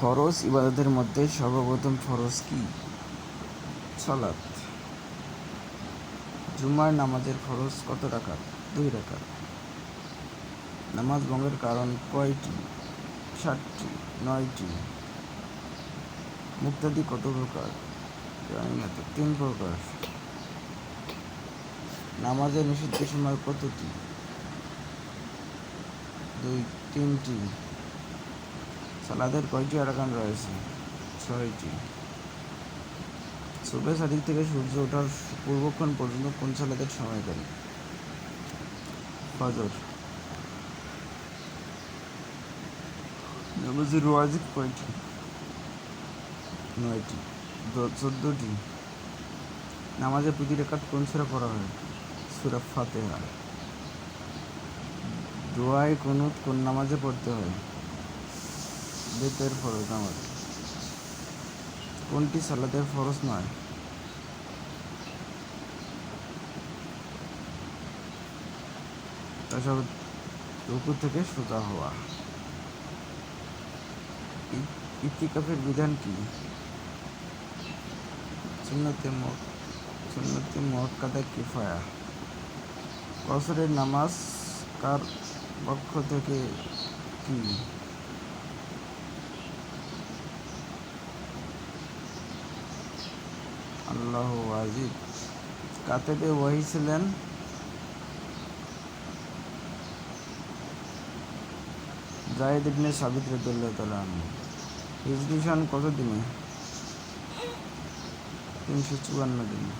ফরজ, ইবাদতের মধ্যে সর্বপ্রথম ফরজ কি? সালাত। জুমার নামাজের ফরজ কত রাকাত? দুই রাকাত। নামাজ ভঙ্গের কারণ কয়টি? ষাটটি নয়টি। মুক্তাদি কত প্রকার? জানি না তো, তিন প্রকার। নামাজের নিষিদ্ধ সময় কতটি? দুই, তিনটি। সালাদের কয়টি আরাকান রয়েছে? ছয়টি। সুবে সাদিক থেকে সূর্য ওঠার পূর্বক্ষণ পর্যন্ত কোন সালাদের সময়কারী ফজর। নামাজের ওয়াজিব কয়টি? নয়টি। চোদ্দটি। নামাজের প্রতি রেখাত কোন সুরা পড়া হয়? সুরা ফাতেহা। দোয়ায় কুনুত কোন নামাজে পড়তে হয়? বেতের ফরজ নামাজ। কোনটি সালাতের ফরজ নয়? তাসব রুকু থেকে সোজা হওয়া। ইতিকাফের বিধান কি? সুন্নতে মক্কাদা কিফায়া। কসরের নামাজ কার পক্ষ থেকে কি? আল্লাহ ওয়াজিব কাতেবে ওয়াহি ছিলেন জায়েদ ইবনে সাবিত আনহু। হিজরি সন কত দিনে? তিনশো চুয়ান্ন দিনে।